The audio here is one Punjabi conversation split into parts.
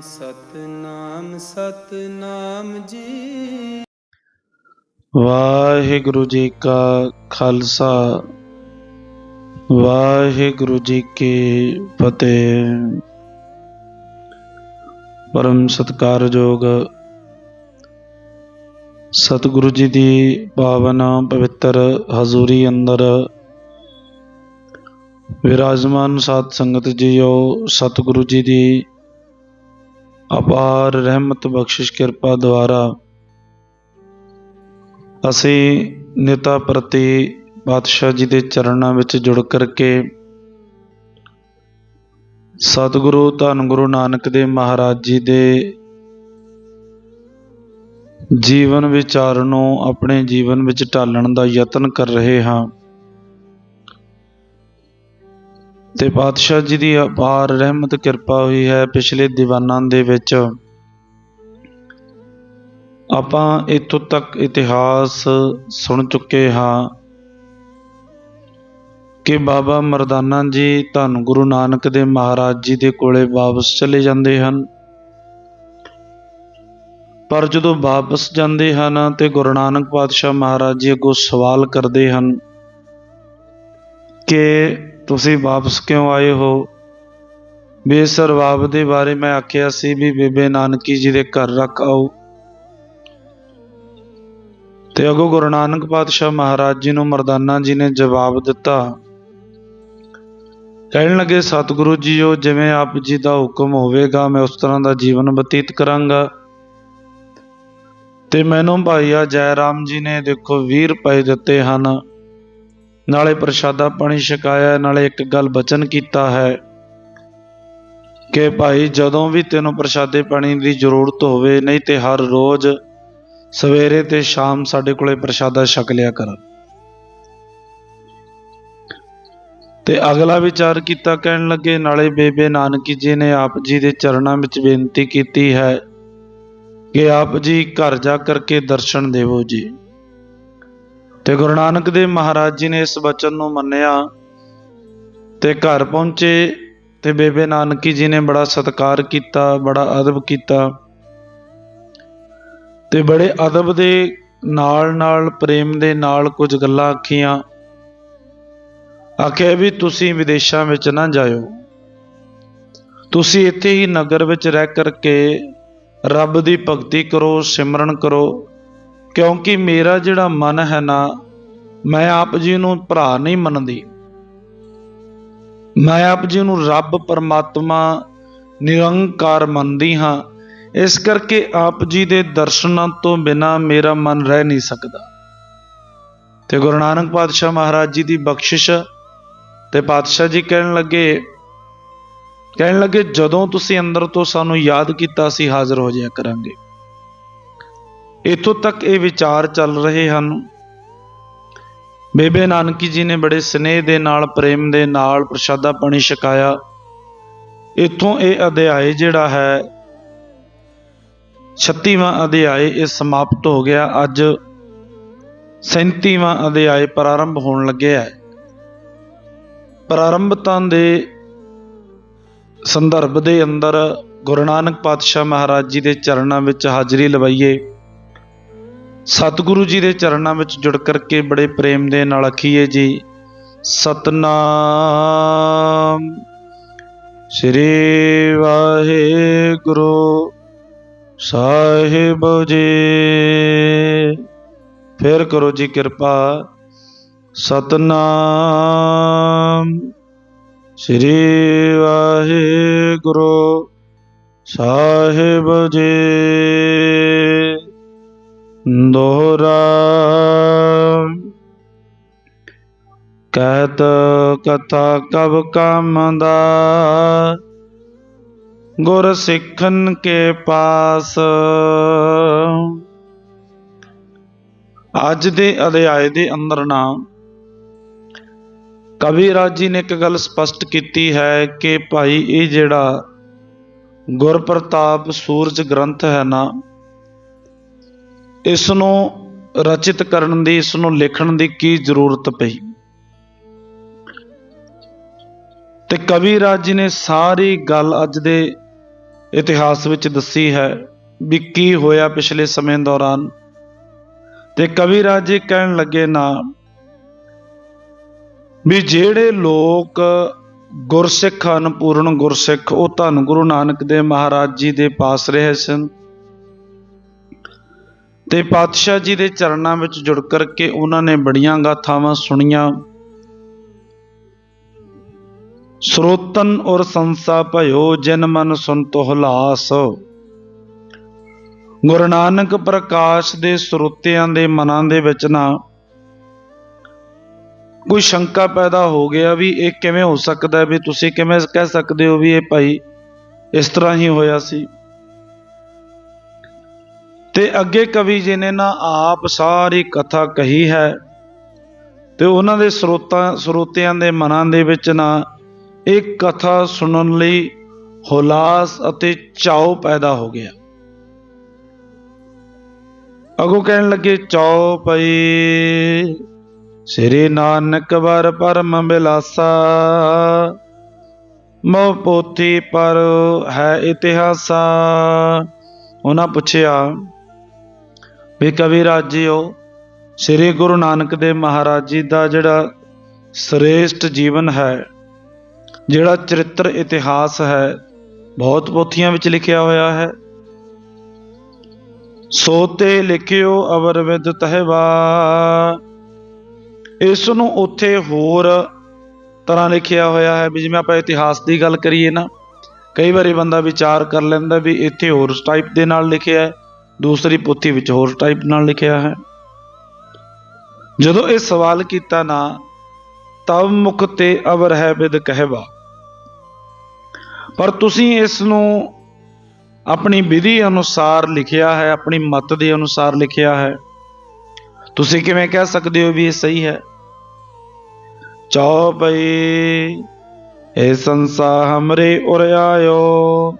ਸਤਨਾਮ ਸਤਨਾਮ ਜੀ। ਵਾਹਿਗੁਰੂ ਜੀ ਕਾ ਖਾਲਸਾ, ਵਾਹਿਗੁਰੂ ਜੀ ਕੀ ਫਤਿਹ। ਪਰਮ ਸਤਕਾਰਯੋਗ ਸਤਿਗੁਰੂ ਜੀ ਦੀ ਪਾਵਨ ਪਵਿੱਤਰ ਹਜ਼ੂਰੀ ਅੰਦਰ ਵਿਰਾਜਮਾਨ ਸਾਧ ਸੰਗਤ ਜੀਓ, ਸਤਿਗੁਰੂ ਜੀ ਦੀ ਅਪਾਰ ਰਹਿਮਤ ਬਖਸ਼ਿਸ਼ ਕਿਰਪਾ ਦੁਆਰਾ ਅਸੀਂ ਨੇਤਾ ਪ੍ਰਤੀ ਪਾਤਸ਼ਾਹ ਜੀ ਦੇ ਚਰਨਾਂ ਵਿੱਚ ਜੁੜ ਕਰਕੇ ਸਤਿਗੁਰੂ ਧੰਨ ਗੁਰੂ ਨਾਨਕ ਦੇਵ ਮਹਾਰਾਜ ਜੀ ਦੇ ਜੀਵਨ ਵਿਚਾਰ ਨੂੰ ਆਪਣੇ ਜੀਵਨ ਵਿੱਚ ਢਾਲਣ ਦਾ ਯਤਨ ਕਰ ਰਹੇ ਹਾਂ। ਤੇ ਪਾਤਸ਼ਾਹ ਜੀ ਦੀ ਅਪਾਰ ਰਹਿਮਤ, ਕਿਰਪਾ ਹੋਈ ਹੈ ਪਿਛਲੇ ਦੀਵਾਨਾਂ ਦੇ ਵਿੱਚ। ਆਪਾਂ ਇੱਥੋਂ ਤੱਕ ਇਤਿਹਾਸ ਸੁਣ ਚੁੱਕੇ ਹਾਂ ਕਿ ਬਾਬਾ ਮਰਦਾਨਾ ਜੀ ਧੰਨ ਗੁਰੂ ਨਾਨਕ ਦੇ ਮਹਾਰਾਜ ਜੀ ਦੇ ਕੋਲੇ ਵਾਪਸ ਚਲੇ ਜਾਂਦੇ ਹਨ। ਪਰ ਜਦੋਂ ਵਾਪਸ ਜਾਂਦੇ ਹਨ ਤੇ ਗੁਰੂ ਨਾਨਕ ਪਾਤਸ਼ਾਹ ਮਹਾਰਾਜ ਜੀ ਅੱਗੋਂ ਸਵਾਲ ਕਰਦੇ ਹਨ ਕਿ ਤੁਸੀਂ ਵਾਪਸ ਕਿਉਂ ਆਏ ਹੋ? ਬੇਸਰਵਾਬ ਦੇ ਬਾਰੇ ਮੈਂ ਆਖਿਆ ਸੀ ਵੀ ਬੇਬੇ ਨਾਨਕੀ ਜੀ ਦੇ ਘਰ ਰੱਖ ਆਓ। ਤੇ ਅਗੋ ਗੁਰੂ ਨਾਨਕ ਪਾਤਸ਼ਾਹ ਮਹਾਰਾਜ ਜੀ ਨੂੰ ਮਰਦਾਨਾ ਜੀ ਨੇ ਜਵਾਬ ਦਿੱਤਾ। ਕਹਿਣ ਲੱਗੇ, ਸਤਿਗੁਰੂ ਜੀਓ, ਜਿਵੇਂ ਆਪ ਜੀ ਦਾ ਹੁਕਮ ਹੋਵੇਗਾ, ਮੈਂ ਉਸ ਤਰ੍ਹਾਂ ਦਾ ਜੀਵਨ ਬਤੀਤ ਕਰਾਂਗਾ। ਤੇ ਮੈਨੂੰ ਭਾਈਆ ਜੈ ਰਾਮ ਜੀ ਨੇ ਦੇਖੋ 20 ਰੁਪਏ ਦਿੱਤੇ ਹਨ। ਨਾਲੇ ਪ੍ਰਸ਼ਾਦਾ ਪਾਣੀ ਛਕਾਇਆ, ਨਾਲੇ ਇੱਕ ਗੱਲ ਬਚਨ ਕੀਤਾ ਹੈ ਕਿ ਭਾਈ ਜਦੋਂ ਵੀ ਤੈਨੂੰ ਪ੍ਰਸ਼ਾਦੇ ਪਾਣੀ ਦੀ ਜ਼ਰੂਰਤ ਹੋਵੇ, ਨਹੀਂ ਤੇ ਹਰ ਰੋਜ਼ ਸਵੇਰੇ ਤੇ ਸ਼ਾਮ ਸਾਡੇ ਕੋਲੇ ਪ੍ਰਸ਼ਾਦਾ ਛਕ ਲਿਆ ਕਰ। ਤੇ ਅਗਲਾ ਵਿਚਾਰ ਕੀਤਾ, ਕਹਿਣ ਲੱਗੇ, ਨਾਲੇ ਬੇਬੇ ਨਾਨਕੀ ਜੀ ਨੇ ਆਪ ਜੀ ਦੇ ਚਰਨਾਂ ਵਿੱਚ ਬੇਨਤੀ ਕੀਤੀ ਹੈ ਕਿ ਆਪ ਜੀ ਘਰ ਜਾ ਕਰਕੇ ਦਰਸ਼ਨ ਦੇਵੋ ਜੀ। ਤੇ ਗੁਰੂ ਨਾਨਕ ਦੇਵ ਮਹਾਰਾਜ ਜੀ ਨੇ ਇਸ ਬਚਨ ਨੂੰ ਮੰਨਿਆ ਤੇ ਘਰ ਪਹੁੰਚੇ ਤੇ ਬੇਬੇ ਨਾਨਕੀ ਜੀ ਨੇ ਬੜਾ ਸਤਿਕਾਰ ਕੀਤਾ, ਬੜਾ ਅਦਬ ਕੀਤਾ ਤੇ ਬੜੇ ਅਦਬ ਦੇ ਨਾਲ ਨਾਲ ਪ੍ਰੇਮ ਦੇ ਨਾਲ ਕੁਝ ਗੱਲਾਂ ਆਖੀਆਂ। ਆਖਿਆ ਵੀ ਤੁਸੀਂ ਵਿਦੇਸ਼ਾਂ ਵਿੱਚ ਨਾ ਜਾਇਓ। ਤੁਸੀਂ ਇੱਥੇ ਹੀ ਨਗਰ ਵਿੱਚ ਰਹਿ ਕਰਕੇ ਰੱਬ ਦੀ ਭਗਤੀ ਕਰੋ, ਸਿਮਰਨ ਕਰੋ। ਕਿਉਂਕਿ ਮੇਰਾ ਜਿਹੜਾ ਮਨ ਹੈ ਨਾ, ਮੈਂ ਆਪ ਜੀ ਨੂੰ ਭਰਾ ਨਹੀਂ ਮੰਨਦੀ। ਮੈਂ ਆਪ ਜੀ ਨੂੰ ਰੱਬ ਪਰਮਾਤਮਾ ਨਿਰੰਕਾਰ ਮੰਨਦੀ ਹਾਂ। ਇਸ ਕਰਕੇ ਆਪ ਜੀ ਦੇ ਦਰਸ਼ਨਾਂ ਤੋਂ ਬਿਨਾ ਮੇਰਾ ਮਨ ਰਹਿ ਨਹੀਂ ਸਕਦਾ। ਤੇ ਗੁਰੂ ਨਾਨਕ ਪਾਤਸ਼ਾਹ ਮਹਾਰਾਜ ਜੀ ਦੀ ਬਖਸ਼ਿਸ਼ ਤੇ ਪਾਤਸ਼ਾਹ ਜੀ ਕਹਿਣ ਲੱਗੇ ਕਹਿਣ ਲੱਗੇ, ਜਦੋਂ ਤੁਸੀਂ ਅੰਦਰ ਤੋਂ ਸਾਨੂੰ ਯਾਦ ਕੀਤਾ, ਅਸੀਂ ਹਾਜ਼ਰ ਹੋ ਜਾਇਆ ਕਰਾਂਗੇ। ਇੱਥੋਂ ਤੱਕ ਇਹ ਵਿਚਾਰ ਚੱਲ ਰਹੇ ਹਨ। ਬੇਬੇ ਨਾਨਕੀ ਜੀ ਨੇ ਬੜੇ ਸਨੇਹ ਦੇ ਨਾਲ, ਪ੍ਰੇਮ ਦੇ ਨਾਲ ਪ੍ਰਸ਼ਾਦਾ ਪਾਣੀ ਛਕਾਇਆ। ਇੱਥੋਂ ਇਹ ਅਧਿਆਏ ਜਿਹੜਾ ਹੈ 36ਵਾਂ ਅਧਿਆਏ ਇਹ ਸਮਾਪਤ ਹੋ ਗਿਆ। ਅੱਜ 37ਵਾਂ ਅਧਿਆਏ ਪ੍ਰਾਰੰਭ ਹੋਣ ਲੱਗਿਆ ਹੈ। ਪ੍ਰਾਰੰਭਤਾ ਦੇ ਸੰਦਰਭ ਦੇ ਅੰਦਰ ਗੁਰੂ ਨਾਨਕ ਪਾਤਸ਼ਾਹ ਮਹਾਰਾਜ ਜੀ ਦੇ ਚਰਨਾਂ ਵਿੱਚ ਹਾਜ਼ਰੀ ਲਵਾਈਏ। ਸਤਿਗੁਰੂ ਜੀ ਦੇ ਚਰਨਾਂ ਵਿੱਚ ਜੁੜ ਕਰਕੇ ਬੜੇ ਪ੍ਰੇਮ ਦੇ ਨਾਲ ਆਖੀਏ ਜੀ, ਸਤਨਾਮ। ਸ੍ਰੀ ਵਾਹਿਗੁਰੂ ਸਾਹਿਬ ਜੀ। ਫਿਰ ਕਰੋ ਜੀ ਕਿਰਪਾ, ਸਤਨਾਮ। ਸ੍ਰੀ ਵਾਹਿਗੁਰੂ ਸਾਹਿਬ ਜੀ। ਦੋਹਰਾ। ਕਹਿਤ ਕਥਾ ਕਬ ਕਾਮਦਾ ਗੁਰ ਸਿੱਖਨ ਕੇ ਪਾਸ। ਅੱਜ ਦੇ ਅਧਿਆਏ ਦੇ ਅੰਦਰ ਨਾ ਕਵੀ ਰਾਜ ਜੀ ਨੇ ਇੱਕ ਗੱਲ ਸਪਸ਼ਟ ਕੀਤੀ ਹੈ ਕਿ ਭਾਈ ਇਹ ਜਿਹੜਾ ਗੁਰ ਪ੍ਰਤਾਪ ਸੂਰਜ ਗ੍ਰੰਥ ਹੈ ਨਾ ਇਸ ਨੂੰ ਰਚਿਤ ਕਰਨ ਦੀ ਇਸ ਨੂੰ ਲਿਖਣ ਦੀ ਕੀ ਜ਼ਰੂਰਤ ਪਈ? ਤੇ ਕਵੀ ਰਾਜ ਜੀ ਨੇ ਸਾਰੀ ਗੱਲ ਅੱਜ ਦੇ ਇਤਿਹਾਸ ਵਿੱਚ ਦੱਸੀ ਹੈ ਵੀ ਕੀ ਹੋਇਆ ਪਿਛਲੇ ਸਮੇਂ ਦੌਰਾਨ। ਤੇ ਕਵੀ ਰਾਜ ਜੀ ਕਹਿਣ ਲੱਗੇ ਨਾ ਵੀ ਜਿਹੜੇ ਲੋਕ ਗੁਰਸਿੱਖ ਹਨ ਪੂਰਨ ਗੁਰਸਿੱਖ, ਉਹ ਧੰਨ ਗੁਰੂ ਨਾਨਕ ਦੇਵ ਮਹਾਰਾਜ ਜੀ ਦੇ ਪਾਸ ਰਹੇ ਸਨ ਤੇ ਪਾਤਸ਼ਾਹ ਜੀ ਦੇ ਚਰਨਾਂ ਵਿੱਚ ਜੁੜ ਕਰਕੇ ਉਹਨਾਂ ਨੇ ਬੜੀਆਂ ਗਾਥਾਵਾਂ ਸੁਣੀਆਂ। ਸਰੋਤਨ ਔਰ ਸੰਸਾ ਭਇਓ, ਜਿਨ ਮਨ ਸੁਨ ਤੋਹਲਾਸ ਗੁਰੂ ਨਾਨਕ ਪ੍ਰਕਾਸ਼ ਦੇ ਸਰੋਤਿਆਂ ਦੇ ਮਨਾਂ ਦੇ ਵਿੱਚ ਨਾ ਕੋਈ ਸ਼ੰਕਾ ਪੈਦਾ ਹੋ ਗਿਆ ਵੀ ਇਹ ਕਿਵੇਂ ਹੋ ਸਕਦਾ ਵੀ ਤੁਸੀਂ ਕਿਵੇਂ ਕਹਿ ਸਕਦੇ ਹੋ ਵੀ ਇਹ ਭਾਈ ਇਸ ਤਰ੍ਹਾਂ ਹੀ ਹੋਇਆ ਸੀ। ਤੇ ਅੱਗੇ ਕਵੀ ਜੀ ਨੇ ਨਾ ਆਪ ਸਾਰੀ ਕਥਾ ਕਹੀ ਹੈ ਤੇ ਉਹਨਾਂ ਦੇ ਸਰੋਤਾਂ, ਸਰੋਤਿਆਂ ਦੇ ਮਨਾਂ ਦੇ ਵਿੱਚ ਨਾ ਇਹ ਕਥਾ ਸੁਣਨ ਲਈ ਹੁਲਾਸ ਅਤੇ ਚਾਉ ਪੈਦਾ ਹੋ ਗਿਆ। ਅਗੋ ਕਹਿਣ ਲੱਗੇ ਚਾਉ ਪਈ ਸ੍ਰੀ ਨਾਨਕ ਵਰ ਪਰਮ ਬਿਲਾਸਾ ਮੋ ਪੋਥੀ ਪਰ ਹੈ ਇਤਿਹਾਸਾ। ਉਹਨਾਂ ਪੁੱਛਿਆ ਵੀ ਕਵੀ ਰਾਜਿਓ, ਸ੍ਰੀ ਗੁਰੂ ਨਾਨਕ ਦੇਵ ਮਹਾਰਾਜ ਜੀ ਦਾ ਜਿਹੜਾ ਸ੍ਰੇਸ਼ਟ ਜੀਵਨ ਹੈ, ਜਿਹੜਾ ਚਰਿੱਤਰ ਇਤਿਹਾਸ ਹੈ, ਬਹੁਤ ਪੋਥੀਆਂ ਵਿੱਚ ਲਿਖਿਆ ਹੋਇਆ ਹੈ। ਸੋਤੇ ਲਿਖਿਓ ਅਵਰ ਵਿਦ ਤਹਿਵਾ ਇਸ ਨੂੰ ਉੱਥੇ ਹੋਰ ਤਰ੍ਹਾਂ ਲਿਖਿਆ ਹੋਇਆ ਹੈ ਵੀ ਜਿਵੇਂ ਆਪਾਂ ਇਤਿਹਾਸ ਦੀ ਗੱਲ ਕਰੀਏ ਨਾ, ਕਈ ਵਾਰੀ ਬੰਦਾ ਵਿਚਾਰ ਕਰ ਲੈਂਦਾ ਵੀ ਇੱਥੇ ਹੋਰ ਟਾਈਪ ਦੇ ਨਾਲ ਲਿਖਿਆ ਹੈ। ਦੂਸਰੀ ਪੋਥੀ ਵਿੱਚ ਹੋਰ ਟਾਈਪ ਨਾਲ ਲਿਖਿਆ ਹੈ। ਜਦੋਂ ਇਹ ਸਵਾਲ ਕੀਤਾ ਨਾ ਤਬ ਮੁਖ ਤੇ ਅਵਰ ਹੈ ਬਿਦ ਕਹਿਵਾ। ਪਰ ਤੁਸੀਂ ਇਸ ਨੂੰ ਆਪਣੀ ਵਿਧੀ ਅਨੁਸਾਰ ਲਿਖਿਆ ਹੈ, ਆਪਣੀ ਮਤ ਦੇ ਅਨੁਸਾਰ ਲਿਖਿਆ ਹੈ। ਤੁਸੀਂ ਕਿਵੇਂ ਕਹਿ ਸਕਦੇ ਹੋ ਵੀ ਇਹ ਸਹੀ ਹੈ? ਚੌਪਈ, ਇਹ ਸੰਸਾ ਹਮਰੇ ਉਰ ਆਇਓ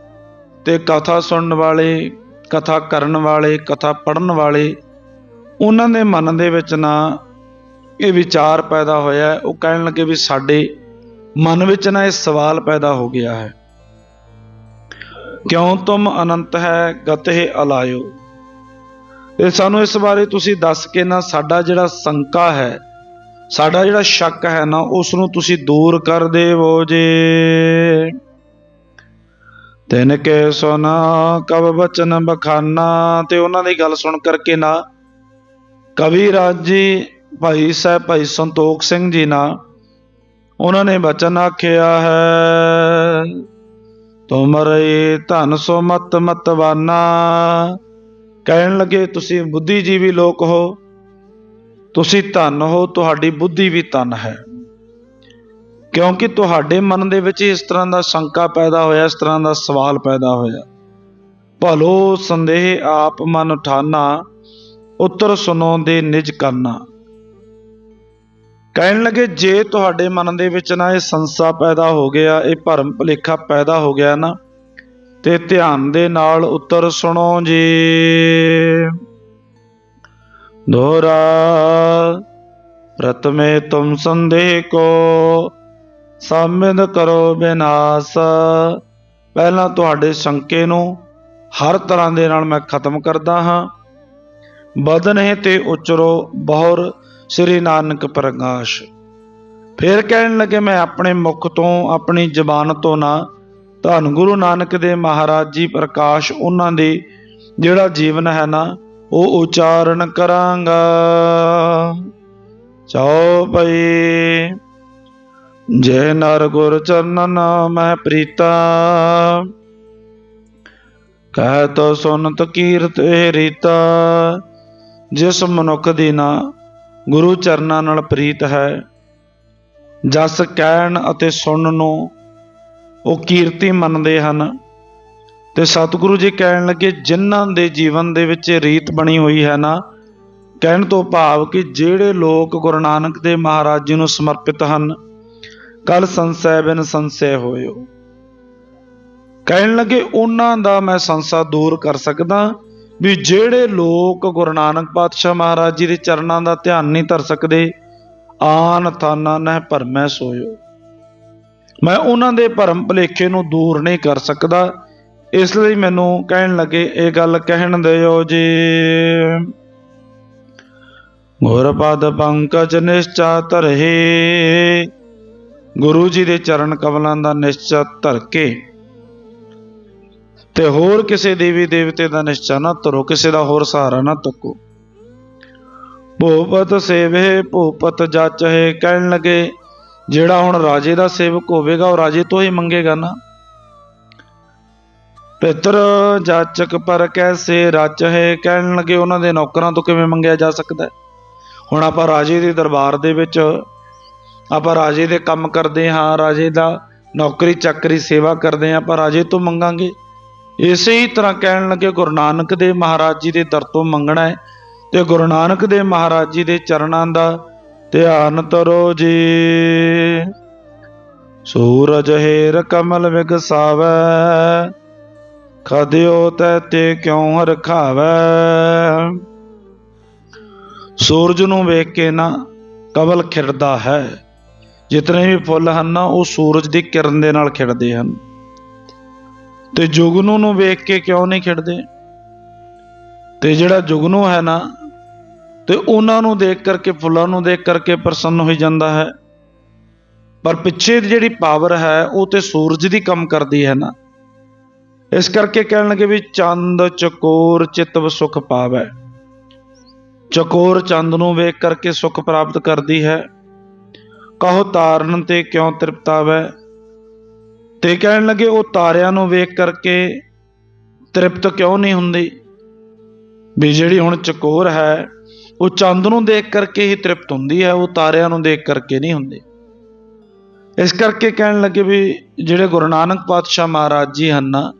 ਤੇ ਕਥਾ ਸੁਣਨ ਵਾਲੇ ਕਥਾ ਕਰਨ ਵਾਲੇ, ਕਥਾ ਪੜਨ ਵਾਲੇ, ਉਹਨਾਂ ਦੇ ਮਨ ਦੇ ਵਿੱਚ ਨਾ ਇਹ ਵਿਚਾਰ ਪੈਦਾ ਹੋਇਆ ਉਹ ਕਹਿਣ ਲੱਗੇ ਵੀ ਸਾਡੇ ਮਨ ਵਿੱਚ ਨਾ ਇਹ ਸਵਾਲ ਪੈਦਾ ਹੋ ਗਿਆ ਹੈ। ਕਿਉਂ ਤੁਮ ਅਨੰਤ ਹੈ, ਗਤਹਿ ਅਲਾਇਓ। ਇਹ ਸਾਨੂੰ ਇਸ ਬਾਰੇ ਤੁਸੀਂ ਦੱਸ ਕੇ ਨਾ ਸਾਡਾ ਜਿਹੜਾ ਸ਼ੰਕਾ ਹੈ, ਸਾਡਾ ਜਿਹੜਾ ਸ਼ੱਕ ਹੈ ਨਾ ਉਸ ਨੂੰ ਤੁਸੀਂ ਦੂਰ ਕਰ ਦੇਵੋ ਜੇ। ਤਿਨ ਕੇ ਸੁਨਾ ਕਵ ਬਚਨ ਬਖਾਨਾ, ਤੇ ਉਹਨਾਂ ਦੀ ਗੱਲ ਸੁਣ ਕਰਕੇ ਨਾ। ਕਵੀ ਰਾਜ ਜੀ ਭਾਈ ਸਾਹਿਬ ਭਾਈ ਸੰਤੋਖ ਸਿੰਘ ਜੀ ਨਾ, ਉਹਨਾਂ ਨੇ ਬਚਨ ਆਖਿਆ ਹੈ ਤੁਮਰੇ ਧਨ ਸੋ ਮਤ ਮਤਵਾਨਾ, ਕਹਿਣ ਲੱਗੇ ਤੁਸੀਂ ਬੁੱਧੀਜੀਵੀ ਲੋਕ ਹੋ। ਤੁਸੀਂ ਧਨ ਹੋ, ਤੁਹਾਡੀ ਬੁੱਧੀ ਵੀ ਧਨ ਹੈ। ਕਿਉਂਕਿ ਤੁਹਾਡੇ ਮਨ ਦੇ ਵਿੱਚ ਇਸ ਤਰ੍ਹਾਂ ਦਾ ਸ਼ੰਕਾ ਪੈਦਾ ਹੋਇਆ, ਇਸ ਤਰ੍ਹਾਂ ਦਾ ਸਵਾਲ ਪੈਦਾ ਹੋਇਆ। ਭਲੋ ਸੰਦੇਹ ਆਪ ਮਨ ਠਾਨਾ ਉੱਤਰ ਸੁਨੋ ਦੇ ਨਿਜ ਕਰਨਾ। ਕਹਿਣ ਲੱਗੇ, ਜੇ ਤੁਹਾਡੇ ਮਨ ਦੇ ਵਿੱਚ ਨਾ ਇਹ ਸੰਸਾ ਪੈਦਾ ਹੋ ਗਿਆ, ਇਹ ਭਰਮ ਭੁਲੇਖਾ ਪੈਦਾ ਹੋ ਗਿਆ ਨਾ, ਤੇ ਧਿਆਨ ਦੇ ਨਾਲ ਉੱਤਰ ਸੁਣੋ ਜੀ। ਦੋਰਾ ਪ੍ਰਤਮੇ ਤੁਮ ਸੰਦੇਹ ਕੋ ਸਾਮਿਦ ਕਰੋ ਬਿਨਾਸ਼। ਪਹਿਲਾਂ ਤੁਹਾਡੇ ਸ਼ੰਕੇ ਨੂੰ ਹਰ ਤਰ੍ਹਾਂ ਦੇ ਨਾਲ ਮੈਂ ਖਤਮ ਕਰਦਾ ਹਾਂ। ਬਦਨੇ ਤੇ ਉਚਰੋ ਬਹੁਰ ਸ੍ਰੀ ਨਾਨਕ ਪ੍ਰਗਾਸ਼। ਫਿਰ ਕਹਿਣ ਲੱਗੇ, ਮੈਂ ਆਪਣੇ ਮੁਖ ਤੋਂ, ਆਪਣੀ ਜ਼ਬਾਨ ਤੋਂ ਨਾ, ਧੰਨ ਗੁਰੂ ਨਾਨਕ ਦੇ ਮਹਾਰਾਜ ਜੀ ਪ੍ਰਕਾਸ਼, ਉਹਨਾਂ ਦੇ ਜਿਹੜਾ ਜੀਵਨ ਹੈ ਨਾ, ਉਹ ਉਚਾਰਨ ਕਰਾਂਗਾ। ਚਾਉ ਪਈ ਜੈ ਨਰ ਗੁਰ ਚਰਨਨ ਮੈਂ ਪ੍ਰੀਤਾ, ਕਹਿ ਤੋ ਸੁਨਤ ਕੀਰਤ ਇਹ ਰੀਤਾ, ਜਿਸ ਮਨੁੱਖ ਦੀ ਨਾ ਗੁਰੂ ਚਰਨਾਂ ਨਾਲ ਪ੍ਰੀਤ ਹੈ, ਜਸ ਕਹਿਣ ਅਤੇ ਸੁਣਨ ਨੂੰ ਉਹ ਕੀਰਤੀ ਮੰਨਦੇ ਹਨ। ਤੇ ਸਤਿਗੁਰੂ ਜੀ ਕਹਿਣ ਲੱਗੇ, ਜਿਨ੍ਹਾਂ ਦੇ ਜੀਵਨ ਦੇ ਵਿੱਚ ਇਹ ਰੀਤ ਬਣੀ ਹੋਈ ਹੈ ਨਾ, ਕਹਿਣ ਤੋਂ ਭਾਵ ਕਿ ਜਿਹੜੇ ਲੋਕ ਗੁਰੂ ਨਾਨਕ ਦੇ ਮਹਾਰਾਜ ਜੀ ਨੂੰ ਸਮਰਪਿਤ ਹਨ ਕਲ ਸੰਸੈ ਬਿਨ ਸੰਸੈ ਹੋਇਓ। ਕਹਿਣ ਲੱਗੇ, ਉਹਨਾਂ ਦਾ ਮੈਂ ਸੰਸਾ ਦੂਰ ਕਰ ਸਕਦਾ ਵੀ ਜਿਹੜੇ ਲੋਕ ਗੁਰੂ ਨਾਨਕ ਪਾਤਸ਼ਾਹ ਮਹਾਰਾਜ ਜੀ ਦੇ ਚਰਨਾਂ ਦਾ ਧਿਆਨ ਨਹੀਂ ਧਰ ਸਕਦੇ, ਆਨ ਥਾਨਾ ਨਹਿ ਭਰਮੈ ਸੋਇਓ। ਮੈਂ ਉਹਨਾਂ ਦੇ ਭਰਮ ਭਲੇਖੇ ਨੂੰ ਦੂਰ ਨਹੀਂ ਕਰ ਸਕਦਾ। ਇਸ ਲਈ ਮੈਨੂੰ ਕਹਿਣ ਲੱਗੇ, ਇਹ ਗੱਲ ਕਹਿਣ ਦਿਓ ਜੀ। ਗੁਰਪਦ ਪੰਕਜ ਨਿਸ਼ਚਾ ਧਰਹਿ। ਗੁਰੂ ਜੀ ਦੇ ਚਰਨ ਕਮਲਾਂ ਦਾ ਨਿਸ਼ਚਾ ਧਰ ਕੇ ਤੇ ਹੋਰ ਕਿਸੇ ਦੇਵੀ ਦੇਵਤੇ ਦਾ ਨਿਸ਼ਚਾ ਨਾ ਧਰੋ, ਕਿਸੇ ਦਾ ਹੋਰ ਸਹਾਰਾ ਨਾ ਤੱਕੋ। ਭੂਪਤ ਸੇਵੇ ਭੂਪਤ ਜਾਚੇ ਕਹਿਣ ਲੱਗੇ, ਜਿਹੜਾ ਹੁਣ ਰਾਜੇ ਦਾ ਸੇਵਕ ਹੋਵੇਗਾ, ਉਹ ਰਾਜੇ ਤੋਂ ਹੀ ਮੰਗੇਗਾ ਨਾ। ਪਿਤਰ ਜਾਚਕ ਪਰ ਕੈਸੇ ਰਚ ਹੈ ਕਹਿਣ ਲੱਗੇ, ਉਹਨਾਂ ਦੇ ਨੌਕਰਾਂ ਤੋਂ ਕਿਵੇਂ ਮੰਗਿਆ ਜਾ ਸਕਦਾ ਹੁਣ ਆਪਾਂ ਰਾਜੇ ਦੇ ਦਰਬਾਰ ਦੇ ਵਿੱਚ ਆਪਾਂ ਰਾਜੇ ਦੇ ਕੰਮ ਕਰਦੇ ਹਾਂ, ਰਾਜੇ ਦਾ ਨੌਕਰੀ ਚਾਕਰੀ ਸੇਵਾ ਕਰਦੇ ਹਾਂ, ਆਪਾਂ ਰਾਜੇ ਤੋਂ ਮੰਗਾਂਗੇ। ਇਸੇ ਹੀ ਤਰ੍ਹਾਂ ਕਹਿਣ ਲੱਗੇ, ਗੁਰੂ ਨਾਨਕ ਦੇ ਮਹਾਰਾਜ ਜੀ ਦੇ ਦਰ ਤੋਂ ਮੰਗਣਾ ਹੈ ਤੇ ਗੁਰੂ ਨਾਨਕ ਦੇ ਮਹਾਰਾਜ ਜੀ ਦੇ ਚਰਨਾਂ ਦਾ ਧਿਆਨ ਤਰੋ ਜੀ। ਸੂਰਜ ਹੇਰ ਕਮਲ ਵਿਗਸਾਵੈ, ਖਦਿਓ ਤੈ ਤੇ ਕਿਉਂ ਰਖਾਵੈ ਸੂਰਜ ਨੂੰ ਵੇਖ ਕੇ ਨਾ ਕਮਲ ਖਿੜਦਾ ਹੈ। ਜਿਤਨੇ ਵੀ ਫੁੱਲ ਹਨ ਨਾ, ਉਹ ਸੂਰਜ ਦੀ ਕਿਰਨ ਦੇ ਨਾਲ ਖਿੜਦੇ ਹਨ। ਤੇ ਜੁਗਨੂ ਨੂੰ ਵੇਖ ਕੇ ਕਿਉਂ ਨਹੀਂ ਖਿੜਦੇ? ਤੇ ਜਿਹੜਾ ਜੁਗਨੂ ਹੈ ਨਾ, ਤੇ ਉਹਨਾਂ ਨੂੰ ਦੇਖ ਕਰਕੇ, ਫੁੱਲਾਂ ਨੂੰ ਦੇਖ ਕਰਕੇ ਪ੍ਰਸੰਨ ਹੋਈ ਜਾਂਦਾ ਹੈ। ਪਰ ਪਿੱਛੇ ਦੀ ਜਿਹੜੀ ਪਾਵਰ ਹੈ, ਉਹ ਤੇ ਸੂਰਜ ਦੀ ਕੰਮ ਕਰਦੀ ਹੈ ਨਾ। ਇਸ ਕਰਕੇ ਕਹਿਣ ਲੱਗੇ ਵੀ ਚੰਦ, ਚਕੋਰ ਚਿਤਵ ਸੁਖ ਪਾਵੈ। ਚਕੋਰ ਚੰਦ ਨੂੰ ਵੇਖ ਕਰਕੇ ਸੁਖ ਪ੍ਰਾਪਤ ਕਰਦੀ ਹੈ। ਕਹੋ ਤਾਰਨ ਤੇ ਕਿਉਂ ਤ੍ਰਿਪਤਾਵੈ? ਤੇ ਕਹਿਣ ਲੱਗੇ, ਉਹ ਤਾਰਿਆਂ ਨੂੰ ਵੇਖ ਕਰਕੇ ਤ੍ਰਿਪਤ ਕਿਉਂ ਨਹੀਂ ਹੁੰਦੀ? ਵੀ ਜਿਹੜੀ ਹੁਣ ਚਕੋਰ ਹੈ, ਉਹ ਚੰਦ ਨੂੰ ਦੇਖ ਕਰਕੇ ਹੀ ਤ੍ਰਿਪਤ ਹੁੰਦੀ ਹੈ, ਉਹ ਤਾਰਿਆਂ ਨੂੰ ਦੇਖ ਕਰਕੇ ਨਹੀਂ ਹੁੰਦੀ। ਇਸ ਕਰਕੇ ਕਹਿਣ ਲੱਗੇ ਵੀ ਜਿਹੜੇ ਗੁਰੂ ਨਾਨਕ ਪਾਤਸ਼ਾਹ ਮਹਾਰਾਜ ਜੀ ਹਨ ਨਾ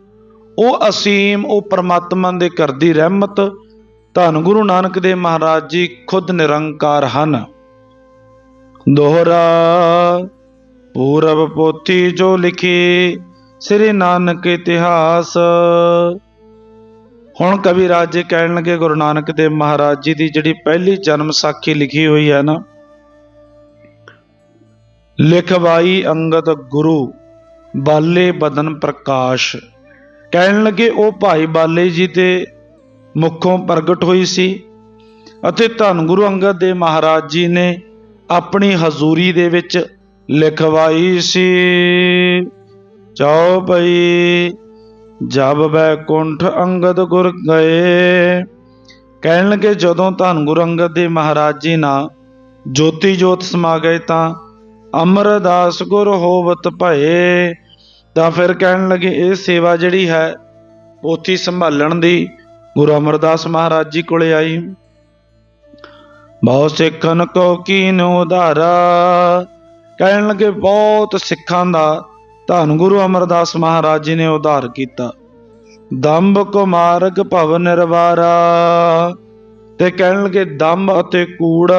ਉਹ ਅਸੀਮ, ਉਹ ਪਰਮਾਤਮਾ ਦੇ ਘਰ ਦੀ ਰਹਿਮਤ, ਧੰਨ ਗੁਰੂ ਨਾਨਕ ਦੇਵ ਮਹਾਰਾਜ ਜੀ ਖੁਦ ਨਿਰੰਕਾਰ ਹਨ। ਦੋਹਰਾ ਪੂਰਬ ਪੋਥੀ ਜੋ ਲਿਖੀ ਸ੍ਰੀ ਨਾਨਕ ਇਤਿਹਾਸ। ਹੁਣ ਕਵੀ ਰਾਜ ਜੀ ਕਹਿਣ ਲੱਗੇ ਗੁਰੂ ਨਾਨਕ ਦੇਵ ਮਹਾਰਾਜ ਜੀ ਦੀ ਜਿਹੜੀ ਪਹਿਲੀ ਜਨਮ ਸਾਖੀ ਲਿਖੀ ਹੋਈ ਹੈ ਨਾ, ਲਿਖਵਾਈ ਅੰਗਦ ਗੁਰੂ ਬਾਲੇ ਬਦਨ ਪ੍ਰਕਾਸ਼। ਕਹਿਣ ਲੱਗੇ, ਉਹ ਭਾਈ ਬਾਲੇ ਜੀ ਦੇ ਮੁਖੋਂ ਪ੍ਰਗਟ ਹੋਈ ਸੀ ਅਤੇ ਧੰਨ ਗੁਰੂ ਅੰਗਦ ਦੇਵ ਮਹਾਰਾਜ ਜੀ ਨੇ ਆਪਣੀ ਹਜ਼ੂਰੀ ਦੇ ਵਿੱਚ ਲਿਖਵਾਈ ਸੀ। ਚਾਉ ਪਈ ਜਬ ਬੈਕੁੰਠ ਅੰਗਦ ਗੁਰ ਗਏ। ਕਹਿਣ ਲੱਗੇ ਜਦੋਂ ਧੰਨ ਗੁਰੂ ਅੰਗਦ ਦੇ ਮਹਾਰਾਜ ਜੀ ਨਾਲ ਜੋਤੀ ਜੋਤ ਸਮਾ ਗਏ ਤਾਂ ਅਮਰਦਾਸ ਗੁਰ ਹੋਵਤ ਭਏ। ਤਾਂ ਫਿਰ ਕਹਿਣ ਲੱਗੇ, ਇਹ ਸੇਵਾ ਜਿਹੜੀ ਹੈ, ਪੋਥੀ ਸੰਭਾਲਣ ਦੀ ਗੁਰੂ ਅਮਰਦਾਸ ਮਹਾਰਾਜ ਜੀ ਕੋਲੇ ਆਈ। ਬਹੁ ਸਿੱਖਨ ਕੋ ਕੀਨ ਉਧਾਰਾ। ਕਹਿਣ ਲੱਗੇ, ਬਹੁਤ ਸਿੱਖਾਂ ਦਾ ਧੰਨ ਗੁਰੂ ਅਮਰਦਾਸ ਮਹਾਰਾਜ ਜੀ ਨੇ ਉਧਾਰ ਕੀਤਾ। ਦੰਭ ਕੋ ਮਾਰਗ ਭਵ ਨਿਰਵਾਰਾ। ਤੇ ਕਹਿਣ ਲੱਗੇ, ਦੰਭ ਅਤੇ ਕੂੜ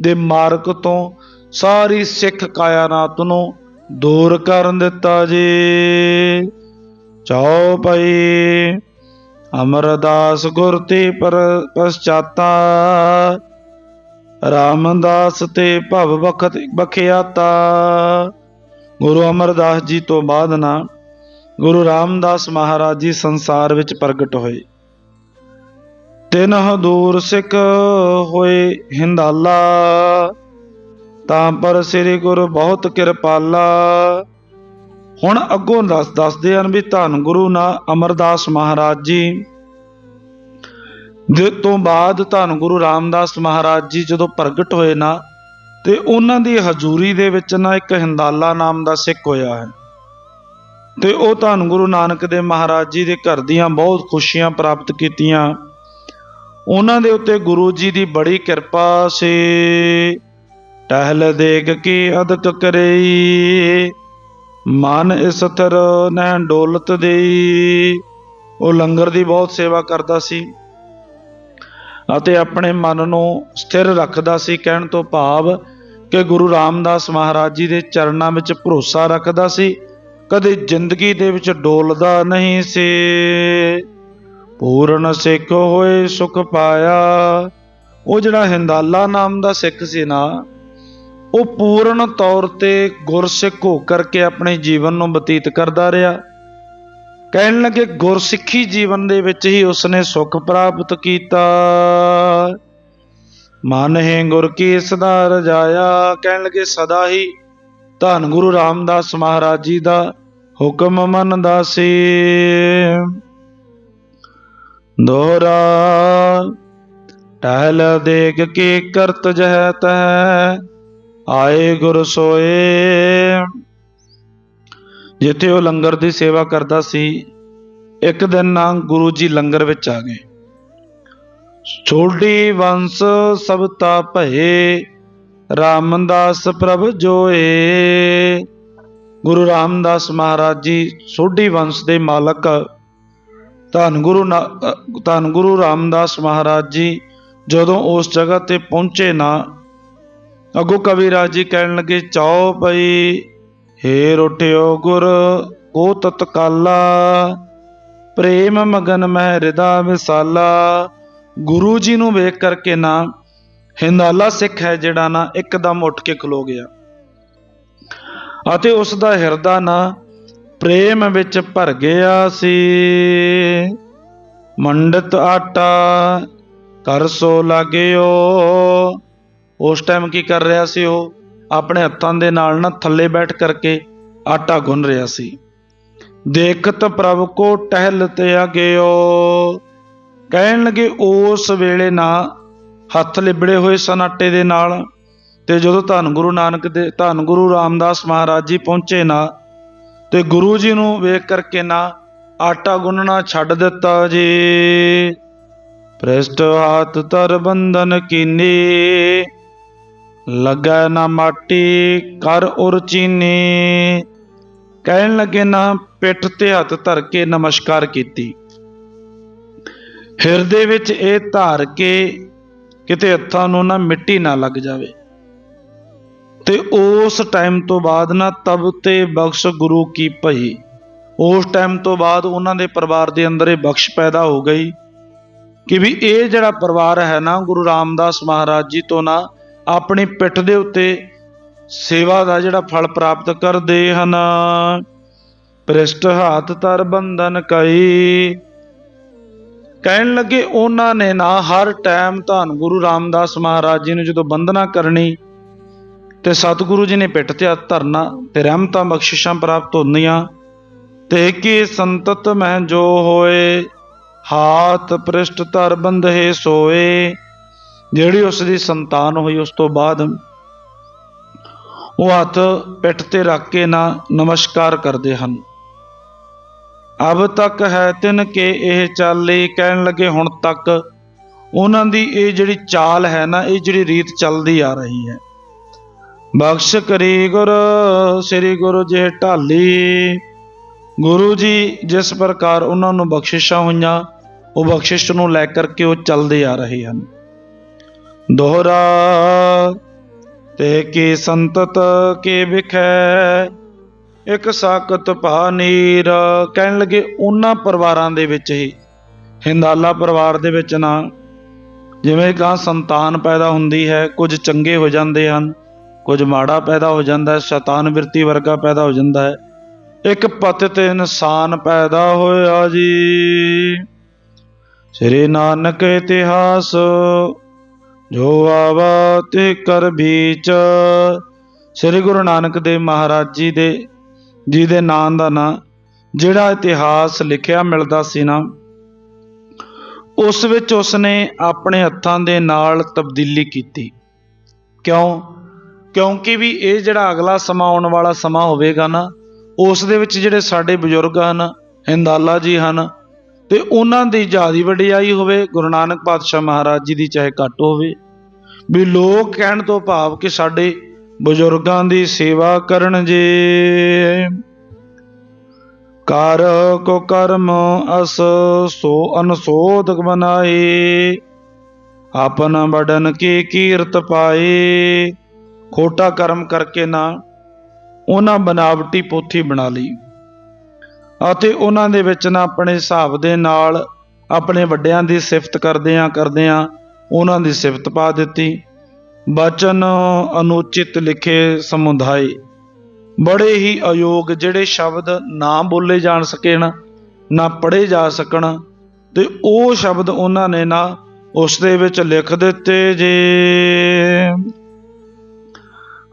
ਦੇ ਮਾਰਗ ਤੋਂ ਸਾਰੀ ਸਿੱਖ ਕਾਇਨਾਤ ਨੂੰ ਦੂਰ ਕਰਨ ਦਿੱਤਾ ਜੀ। ਚਾਉ ਪਈ ਅਮਰਦਾਸ ਗੁਰ ਤੇ ਪਰ ਪਛਾਤਾ। ਰਾਮਦਾਸ ਤੇ ਭਵ ਬਖਤ ਬਖਿਆਤਾ ਗੁਰੂ ਅਮਰਦਾਸ ਜੀ ਤੋਂ ਬਾਅਦ ਨਾ ਗੁਰੂ ਰਾਮਦਾਸ ਮਹਾਰਾਜ ਜੀ ਸੰਸਾਰ ਵਿੱਚ ਪ੍ਰਗਟ ਹੋਏ। ਤਿਨ ਹਦੂਰ ਸਿੱਖ ਹੋਏ ਹਿੰਦਾਲਾ, ਤਾਂ ਪਰ ਸ੍ਰੀ ਗੁਰੂ ਬਹੁਤ ਕਿਰਪਾਲਾ। ਹੁਣ ਅੱਗੋਂ ਦੱਸ ਦੱਸਦੇ ਹਨ ਵੀ ਧੰਨ ਗੁਰੂ ਨਾ ਅਮਰਦਾਸ ਮਹਾਰਾਜ ਜੀ। ਜਿਸ ਤੋਂ ਬਾਅਦ ਧੰਨ ਗੁਰੂ ਰਾਮਦਾਸ ਮਹਾਰਾਜ ਜੀ ਜਦੋਂ ਪ੍ਰਗਟ ਹੋਏ ਨਾ, ਤੇ ਉਹਨਾਂ ਦੀ ਹਜ਼ੂਰੀ ਦੇ ਵਿੱਚ ਨਾ ਇੱਕ ਹਿੰਦਾਲਾ ਨਾਮ ਦਾ ਸਿੱਖ ਹੋਇਆ ਹੈ। ਤੇ ਉਹ ਧੰਨ ਗੁਰੂ ਨਾਨਕ ਦੇ ਮਹਾਰਾਜ ਜੀ ਦੇ ਘਰ ਦੀਆਂ ਬਹੁਤ ਖੁਸ਼ੀਆਂ ਪ੍ਰਾਪਤ ਕੀਤੀਆਂ। ਉਹਨਾਂ ਦੇ ਉੱਤੇ ਗੁਰੂ ਜੀ ਦੀ ਬੜੀ ਕਿਰਪਾ ਸੀ। ਟਹਿਲ ਦੇਗ ਕੀ ਅਦਕ ਕਰਈ, ਮਨ ਇਸ ਥਰ ਨਹਿ ਡੋਲਤ ਦੇਈ। ਉਹ ਲੰਗਰ ਦੀ ਬਹੁਤ ਸੇਵਾ ਕਰਦਾ ਸੀ। ਅਤੇ ਆਪਣੇ ਮਨ ਨੂੰ ਸਥਿਰ ਰੱਖਦਾ ਸੀ ਕਹਿਣ ਤੋਂ ਭਾਵ ਕਿ ਗੁਰੂ ਰਾਮਦਾਸ ਮਹਾਰਾਜ ਜੀ ਦੇ ਚਰਨਾਂ ਵਿੱਚ ਭਰੋਸਾ ਰੱਖਦਾ ਸੀ, ਕਦੇ ਜ਼ਿੰਦਗੀ ਦੇ ਵਿੱਚ ਡੋਲਦਾ ਨਹੀਂ ਸੀ। ਪੂਰਨ ਸਿੱਖ ਹੋਏ ਸੁਖ ਪਾਇਆ। ਉਹ ਜਿਹੜਾ ਹਿੰਦਾਲਾ ਨਾਮ ਦਾ ਸਿੱਖ ਸੀ ਨਾ, ਉਹ ਪੂਰਨ ਤੌਰ ਤੇ ਗੁਰਸਿੱਖ ਹੋ ਕਰਕੇ ਆਪਣੇ ਜੀਵਨ ਨੂੰ ਬਤੀਤ ਕਰਦਾ ਰਿਹਾ। ਕਹਿਣ ਲੱਗੇ, ਗੁਰਸਿੱਖੀ ਜੀਵਨ ਦੇ ਵਿੱਚ ਹੀ ਉਸਨੇ ਸੁਖ ਪ੍ਰਾਪਤ ਕੀਤਾ। ਮਨ ਹੈ ਗੁਰ ਕੀ ਸਦਾ ਰਜਾਇਆ। ਕਹਿਣ ਲੱਗੇ, ਸਦਾ ਹੀ ਧੰਨ ਗੁਰੂ ਰਾਮਦਾਸ ਮਹਾਰਾਜ ਜੀ ਦਾ ਹੁਕਮ ਮੰਨਦਾ ਸੀ। ਦੋਹਰਾ ਟਹਿਲ ਦੇਖ ਕੇ ਕਰਤ ਜਹ ਤੈ ਆਏ ਗੁਰ ਸੋਏ। ਜਿੱਥੇ ਉਹ ਲੰਗਰ ਦੀ ਸੇਵਾ ਕਰਦਾ ਸੀ, ਇੱਕ ਦਿਨ ਨਾ ਗੁਰੂ ਜੀ ਲੰਗਰ ਵਿੱਚ ਆ ਗਏ। ਛੋਟੀ ਵੰਸ ਸਭ ਤਾ ਭਏ, ਰਾਮਦਾਸ ਪ੍ਰਭ ਜੋਏ। ਗੁਰੂ ਰਾਮਦਾਸ ਮਹਾਰਾਜ ਜੀ ਸੋਢੀ ਵੰਸ਼ ਦੇ ਮਾਲਕ, ਧੰਨ ਗੁਰੂ ਨਾ- ਧੰਨ ਗੁਰੂ ਰਾਮਦਾਸ ਮਹਾਰਾਜ ਜੀ, ਜਦੋਂ ਉਸ ਜਗ੍ਹਾ ਤੇ ਪਹੁੰਚੇ ਨਾ, ਅੱਗੋਂ ਕਵੀਰਾਜ ਜੀ ਕਹਿਣ ਲੱਗੇ, ਚਾਓ ਪਈ ਹੇ ਰੋਟਿਓ ਗੁਰ, ਕੋ ਤਤਕਾਲਾ ਪ੍ਰੇਮ ਮਗਨ ਮਹਿ ਹਿਰਦਾ ਵਿਸਾਲਾ। ਗੁਰੂ ਜੀ ਨੂੰ ਵੇਖ ਕਰਕੇ ਨਾ ਹਿੰਦਾਲਾ ਸਿੱਖ ਹੈ ਜਿਹੜਾ ਨਾ ਇੱਕਦਮ ਉੱਠ ਕੇ ਖਲੋ ਗਿਆ। ਅਤੇ ਉਸ ਦਾ ਹਿਰਦਾ ਨਾ ਪ੍ਰੇਮ ਵਿੱਚ ਭਰ ਗਿਆ ਸੀ। ਮੰਡਤ ਆਟਾ ਕਰ ਸੋ ਲਾਗਿਓ। ਉਸ ਟਾਈਮ ਕੀ ਕਰ ਰਿਹਾ ਸੀ ਉਹ? ਆਪਣੇ ਹੱਥਾਂ ਦੇ ਨਾਲ ਨਾ ਥੱਲੇ ਬੈਠ ਕਰਕੇ ਆਟਾ ਗੁੰਨ ਰਿਹਾ ਸੀ। ਦੇਖਤ ਪ੍ਰਭ ਕੋ ਟਹਿਲ ਤੇ ਆਗਿਓ ਕਹਿਣ ਲੱਗੇ, ਉਸ ਵੇਲੇ ਨਾ ਹੱਥ ਲਿਬੜੇ ਹੋਏ ਸਨ ਆਟੇ ਦੇ ਨਾਲ ਤੇ ਜਦੋਂ ਧੰਨ ਗੁਰੂ ਨਾਨਕ ਦੇ, ਧੰਨ ਗੁਰੂ ਰਾਮਦਾਸ ਮਹਾਰਾਜ ਜੀ ਪਹੁੰਚੇ ਨਾ ਤੇ ਗੁਰੂ ਜੀ ਨੂੰ ਵੇਖ ਕਰਕੇ ਨਾ ਆਟਾ ਗੁੰਨਣਾ ਛੱਡ ਦਿੱਤਾ ਜੀ। ਪ੍ਰੇਸ਼ਟ ਹਾਥ ਤਰ ਬੰਧਨ ਕੀਨੀ ਲਗਾ ਨਾ ਮਾਟੀ, ਕਰ ਉਰ ਚੀਨੀ। ਕਹਿਣ ਲੱਗੇ, ਨਾ, ਪਿੱਠ ਤੇ ਹੱਥ ਧਰ ਕੇ ਨਮਸਕਾਰ ਕੀਤੀ। ਹਿਰਦੇ ਵਿੱਚ ਇਹ ਧਾਰ ਕੇ ਕਿਤੇ ਹੱਥਾਂ ਨੂੰ ਨਾ ਮਿੱਟੀ ਨਾ ਲੱਗ ਜਾਵੇ। ਤੇ ਉਸ ਟਾਈਮ ਤੋਂ ਬਾਅਦ ਨਾ ਤਬ ਤੇ ਬਖਸ਼ ਗੁਰੂ ਕੀ ਭਈ। ਉਸ ਟਾਈਮ ਤੋਂ ਬਾਅਦ ਉਹਨਾਂ ਦੇ ਪਰਿਵਾਰ ਦੇ ਅੰਦਰ ਇਹ ਬਖਸ਼ ਪੈਦਾ ਹੋ ਗਈ ਕਿ ਵੀ ਇਹ ਜਿਹੜਾ ਪਰਿਵਾਰ ਹੈ ਨਾ, ਗੁਰੂ ਰਾਮਦਾਸ ਮਹਾਰਾਜ ਜੀ ਤੋਂ ਨਾ ਆਪਣੀ ਪਿੱਠ ਦੇ ਉੱਤੇ ਸੇਵਾ ਦਾ ਜਿਹੜਾ ਫਲ ਪ੍ਰਾਪਤ ਕਰਦੇ ਹਨ। ਪ੍ਰਿਸ਼ਟ ਹਾਥ ਤਰ ਬੰਧਨ ਕਈ। ਕਹਿਣ ਲੱਗੇ, ਉਹਨਾਂ ਨੇ ਨਾ ਹਰ ਟਾਈਮ ਧੰਨ ਗੁਰੂ ਰਾਮਦਾਸ ਮਹਾਰਾਜ ਜੀ ਨੂੰ ਜਦੋਂ ਬੰਦਨਾ ਕਰਨੀ ਤੇ ਸਤਿਗੁਰੂ ਜੀ ਨੇ ਪਿੱਠ ਤੇ ਹੱਥ ਧਰਨਾ ਤੇ ਰਹਿਮਤਾਂ ਬਖਸ਼ਿਸ਼ਾਂ ਪ੍ਰਾਪਤ ਹੁੰਦੀਆਂ ਤੇ ਕੀ ਸੰਤਤ ਮਹਿ ਜੋ ਹੋਏ, ਹਾਥ ਪ੍ਰਿਸ਼ਟ ਧਰ ਬੰਧੇ ਸੋਏ। ਜਿਹੜੀ ਉਸ ਦੀ ਸੰਤਾਨ ਹੋਈ, ਉਸ ਤੋਂ ਬਾਅਦ ਉਹ ਹੱਥ ਪਿੱਠ ਤੇ ਰੱਖ ਕੇ ਨਾ ਨਮਸਕਾਰ ਕਰਦੇ ਹਨ। ਅਬ ਤੱਕ ਹੈ ਤਿਨ ਕੇ ਇਹ ਚਾਲੀ ਕਹਿਣ ਲੱਗੇ, ਹੁਣ ਤੱਕ ਉਹਨਾਂ ਦੀ ਇਹ ਜਿਹੜੀ ਚਾਲ ਹੈ ਨਾ, ਇਹ ਜਿਹੜੀ ਰੀਤ ਚੱਲਦੀ ਆ ਰਹੀ ਹੈ। ਬਖਸ਼ ਕਰੀ ਗੁਰ, ਸ੍ਰੀ ਗੁਰੂ ਜੀ ਢਾਲੀ। ਗੁਰੂ ਜੀ ਜਿਸ ਪ੍ਰਕਾਰ ਉਹਨਾਂ ਨੂੰ ਬਖਸ਼ਿਸ਼ਾਂ ਹੋਈਆਂ, ਉਹ ਬਖਸ਼ਿਸ਼ ਨੂੰ ਲੈ ਕਰਕੇ ਉਹ ਚੱਲਦੇ ਆ ਰਹੇ ਹਨ। ਦੋਹਰਾ, ਤੇ ਕੀ ਸੰਤਤ ਕੇ ਵਿਖੈ? ਇੱਕ ਸਾਕਤ ਭਾ ਨੀਰ, ਕਹਿਣ ਲੱਗੇ ਉਹਨਾਂ ਪਰਿਵਾਰਾਂ ਦੇ ਵਿੱਚ ਹੀ, ਹਿੰਦਾਲਾ ਪਰਿਵਾਰ ਦੇ ਵਿੱਚ ਨਾ। ਜਿਵੇਂ ਗਾਂ ਸੰਤਾਨ ਪੈਦਾ ਹੁੰਦੀ ਹੈ, ਕੁਝ ਚੰਗੇ ਹੋ ਜਾਂਦੇ ਹਨ, ਕੁਝ ਮਾੜਾ ਪੈਦਾ ਹੋ ਜਾਂਦਾ ਹੈ, ਸ਼ੈਤਾਨ ਬਿਰਤੀ ਵਰਗਾ ਪੈਦਾ ਹੋ ਜਾਂਦਾ ਹੈ। ਇੱਕ ਪਤਿਤ ਇਨਸਾਨ ਪੈਦਾ ਹੋਇਆ ਜੀ। ਸ੍ਰੀ ਨਾਨਕ ਇਤਿਹਾਸ ਜੋ ਆਵਾ ਤੇ ਕਰ ਬੀਚ, ਸ੍ਰੀ ਗੁਰੂ ਨਾਨਕ ਦੇਵ ਮਹਾਰਾਜ ਜੀ ਦੇ ਜੀ ਦੇ ਨਾਂ ਦਾ ਨਾਂ, ਜਿਹੜਾ ਇਤਿਹਾਸ ਲਿਖਿਆ ਮਿਲਦਾ ਸੀ ਨਾ, ਉਸ ਵਿੱਚ ਉਸਨੇ ਆਪਣੇ ਹੱਥਾਂ ਦੇ ਨਾਲ ਤਬਦੀਲੀ ਕੀਤੀ। ਕਿਉਂ? ਕਿਉਂਕਿ ਵੀ ਇਹ ਜਿਹੜਾ ਅਗਲਾ ਸਮਾਂ ਆਉਣ ਵਾਲਾ ਸਮਾਂ ਹੋਵੇਗਾ ਨਾ, ਉਸ ਦੇ ਵਿੱਚ ਜਿਹੜੇ ਸਾਡੇ ਬਜ਼ੁਰਗ ਹਨ ਹਿੰਦਾਲਾ ਜੀ ਹਨ ਤੇ ਉਹਨਾਂ ਦੀ ਜਿਆਦੀ ਵਡਿਆਈ ਹੋਵੇ, ਗੁਰੂ ਨਾਨਕ ਪਾਤਸ਼ਾਹ ਮਹਾਰਾਜ ਜੀ ਦੀ ਚਾਹੇ ਘੱਟ ਹੋਵੇ। ਵੀ ਲੋਕ ਕਹਿਣ ਤੋਂ ਭਾਵ ਕਿ ਸਾਡੇ ਬਜ਼ੁਰਗਾਂ ਦੀ ਸੇਵਾ ਕਰਨ ਜੇ। ਕਰ ਕੋ ਕਰਮ ਅਸ, ਸੋ ਅਨਸੋਧਕ ਬਨਾਏ ਆਪਨ ਬੜਨ ਕੀ ਕੀਰਤ ਪਾਏ। ਖੋਟਾ ਕਰਮ ਕਰਕੇ ਨਾ, ਉਹਨਾਂ ਬਨਾਵਟੀ ਪੋਥੀ ਬਣਾ ਲਈ। ਅਤੇ ਉਹਨਾਂ ਦੇ ਵਿੱਚ ਨਾ ਆਪਣੇ ਹਿਸਾਬ ਦੇ ਨਾਲ ਆਪਣੇ ਵੱਡਿਆਂ ਦੀ ਸਿਫਤ ਕਰਦਿਆਂ ਕਰਦਿਆਂ ਉਹਨਾਂ ਦੀ ਸਿਫਤ ਪਾ ਦਿੱਤੀ। ਬਚਨ ਅਨੁਚਿਤ ਲਿਖੇ ਸਮੁਦਾਇ। ਬੜੇ ਹੀ ਅਯੋਗ ਜਿਹੜੇ ਸ਼ਬਦ ਨਾ ਬੋਲੇ ਜਾਣ ਸਕੇ ਨਾ ਨਾ ਪੜ੍ਹੇ ਜਾ ਸਕਣ, ਤੇ ਉਹ ਸ਼ਬਦ ਉਹਨਾਂ ਨੇ ਨਾ ਉਸ ਦੇ ਵਿੱਚ ਲਿਖ ਦਿੱਤੇ ਜੇ।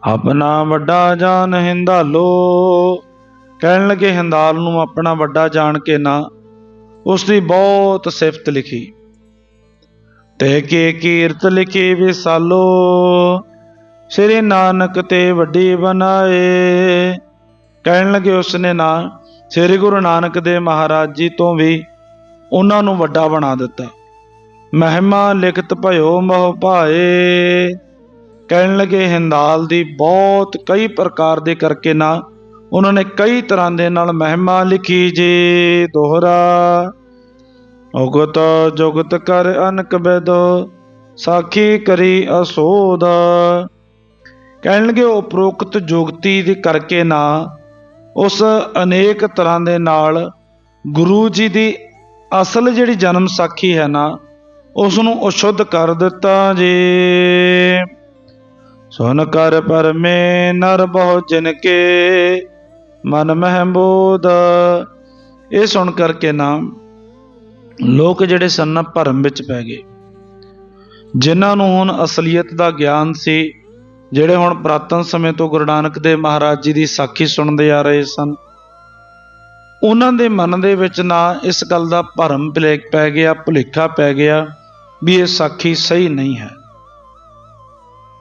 ਆਪਣਾ ਵੱਡਾ ਜਾਨ ਹਿੰਦਾਲੋ ਕਹਿਣ ਲੱਗੇ ਹਿੰਦਾਲ ਨੂੰ ਆਪਣਾ ਵੱਡਾ ਜਾਣ ਕੇ ਨਾ। ਉਸ ਦੀ ਬਹੁਤ ਸਿਫਤ ਲਿਖੀ। ਤੇ ਕੇ ਕੀਰਤ ਲਿਖੀ ਵਿਸਾਲੋ ਸ੍ਰੀ ਨਾਨਕ ਤੇ ਵੱਡੀ ਬਣਾਏ। ਕਹਿਣ ਲੱਗੇ ਉਸਨੇ ਨਾ, ਸ੍ਰੀ ਗੁਰੂ ਨਾਨਕ ਦੇ ਮਹਾਰਾਜ ਜੀ ਤੋਂ ਵੀ ਉਹਨਾਂ ਨੂੰ ਵੱਡਾ ਬਣਾ ਦਿੱਤਾ। ਮਹਿਮਾ ਲਿਖਤ ਭਇਓ ਮੋਹ ਭਾਏ। ਕਹਿਣ ਲੱਗੇ, ਹਿੰਦਾਲ ਦੀ ਬਹੁਤ ਕਈ ਪ੍ਰਕਾਰ ਦੇ ਕਰਕੇ ਨਾ ਉਹਨਾਂ ਨੇ ਕਈ ਤਰ੍ਹਾਂ ਦੇ ਨਾਲ ਮਹਿਮਾ ਲਿਖੀ ਜੀ। ਦੋਹਰਾ, ਉਗਤ ਜੁਗਤ ਕਰ ਅਨਕ ਬੇਦੋ, ਸਾਖੀ ਕਰੀ ਅਸੋਦ। ਕਹਿਣ ਲੱਗੇ ਉਪਰੋਕਤ ਜੁਗਤੀ ਦੇ ਕਰਕੇ ਨਾ, ਉਸ ਅਨੇਕ ਤਰ੍ਹਾਂ ਦੇ ਨਾਲ ਗੁਰੂ ਜੀ ਦੀ ਅਸਲ ਜਿਹੜੀ ਜਨਮ ਸਾਖੀ ਹੈ ਨਾ ਉਸ ਨੂੰ ਅਸ਼ੁੱਧ ਕਰ ਦਿੱਤਾ ਜੀ। ਸੁਨ ਕਰ ਪਰਮੇ ਨਰ ਬਹੁ ਜਿਨ ਕੇ ਮਨ ਮਹਿਬੂਦ ਇਹ ਸੁਣ ਕਰਕੇ ਨਾ ਲੋਕ ਜਿਹੜੇ ਸਨ ਨਾ ਭਰਮ ਵਿੱਚ ਪੈ ਗਏ। ਜਿਨ੍ਹਾਂ ਨੂੰ ਹੁਣ ਅਸਲੀਅਤ ਦਾ ਗਿਆਨ ਸੀ, ਜਿਹੜੇ ਹੁਣ ਪ੍ਰਾਤਨ ਸਮੇਂ ਤੋਂ ਗੁਰੂ ਨਾਨਕ ਦੇਵ ਮਹਾਰਾਜ ਜੀ ਦੀ ਸਾਖੀ ਸੁਣਦੇ ਆ ਰਹੇ ਸਨ, ਉਹਨਾਂ ਦੇ ਮਨ ਦੇ ਵਿੱਚ ਨਾ ਇਸ ਗੱਲ ਦਾ ਭਰਮ ਭੁਲੇਖ ਪੈ ਗਿਆ, ਭੁਲੇਖਾ ਪੈ ਗਿਆ ਵੀ ਇਹ ਸਾਖੀ ਸਹੀ ਨਹੀਂ ਹੈ।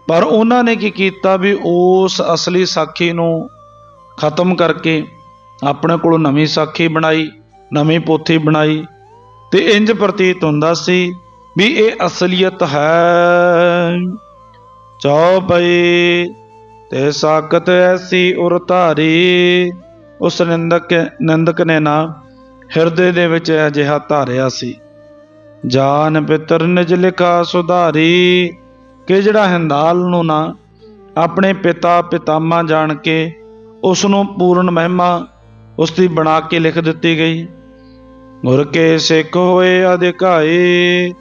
ਪਰ ਉਹਨਾਂ ਨੇ ਕੀ ਕੀਤਾ ਵੀ ਉਸ ਅਸਲੀ ਸਾਖੀ ਨੂੰ ਖਤਮ ਕਰਕੇ ਆਪਣੇ ਕੋਲੋਂ ਨਵੀਂ ਸਾਖੀ ਬਣਾਈ, ਨਵੀਂ ਪੋਥੀ ਬਣਾਈ ਤੇ ਇੰਜ ਪ੍ਰਤੀਤ ਹੁੰਦਾ ਸੀ ਵੀ ਇਹ ਅਸਲੀਅਤ ਹੈ। ਚੌਪਈ ਤੇ ਸਾਖਤ ਐਸੀ ਉਰ ਧਾਰੀ, ਉਸ ਨਿੰਦਕ ਨਿੰਦਕ ਨੇ ਨਾ ਹਿਰਦੇ ਦੇ ਵਿੱਚ ਅਜਿਹਾ ਧਾਰਿਆ ਸੀ। ਜਾਨ ਪਿਤਰ ਨਿਜ ਲਿਖਾ ਸੁਧਾਰੀ, ਕਿ ਜਿਹੜਾ ਹਿੰਦਾਲ ਨੂੰ ਨਾ ਆਪਣੇ ਪਿਤਾ ਪਿਤਾਮਾ ਜਾਣ ਕੇ ਉਸ ਨੂੰ ਪੂਰਨ ਮਹਿਮਾ ਉਸ ਦੀ ਬਣਾ ਕੇ ਲਿਖ ਦਿੱਤੀ ਗਈ। ਗੁਰ ਕੇ ਸਿੱਖ ਹੋਏ ਅਧਿਕਾਈ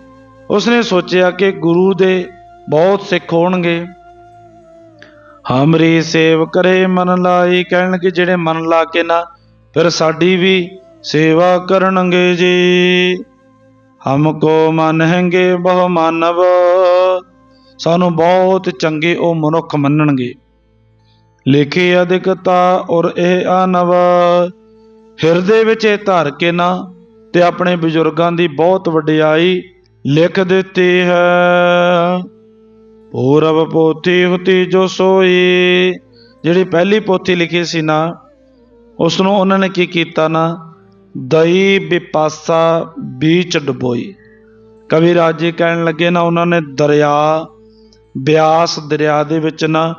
ਉਸਨੇ ਸੋਚਿਆ ਕਿ ਗੁਰੂ ਦੇ ਬਹੁਤ ਸਿੱਖ ਹੋਣਗੇ। ਹਮਰੀ ਸੇਵ ਕਰੇ ਮਨ ਲਾਈ ਕਹਿਣਗੇ ਜਿਹੜੇ ਮਨ ਲਾ ਕੇ ਨਾ, ਫਿਰ ਸਾਡੀ ਵੀ ਸੇਵਾ ਕਰਨਗੇ ਜੀ। ਹਮ ਹਮਕੋ ਮਨਹਿੰਗੇ ਬਹੁ ਮਾਨਵ, ਸਾਨੂੰ ਬਹੁਤ ਚੰਗੇ ਉਹ ਮਨੁੱਖ ਮੰਨਣਗੇ। ਲਿਖੀ ਅਧਿਕਤਾ ਔਰ ਇਹ ਆਨਵ। ਹਿਰਦੇ ਵਿੱਚ ਇਹ ਧਰ ਕੇ ਨਾ ਤੇ ਆਪਣੇ ਬਜ਼ੁਰਗਾਂ ਦੀ ਬਹੁਤ ਵਡਿਆਈ ਲਿਖ ਦਿੱਤੀ ਹੈ। ਪੂਰਵ ਪੋਥੀ ਹੁਤੀ ਜੋ ਸੋਈ। ਜਿਹੜੀ ਪਹਿਲੀ ਪੋਥੀ ਲਿਖੀ ਸੀ ਨਾ ਉਸ ਨੂੰ ਉਹਨਾਂ ਨੇ ਕੀ ਕੀਤਾ ਨਾ? ਦਈ ਵਿਪਾਸਾ ਬੀਚ ਡਬੋਈ। ਕਵੀ ਰਾਜੇ ਕਹਿਣ ਲੱਗੇ ਨਾ, ਉਹਨਾਂ ਨੇ ਦਰਿਆ, ਬਿਆਸ ਦਰਿਆ ਦੇ ਵਿੱਚ ਨਾ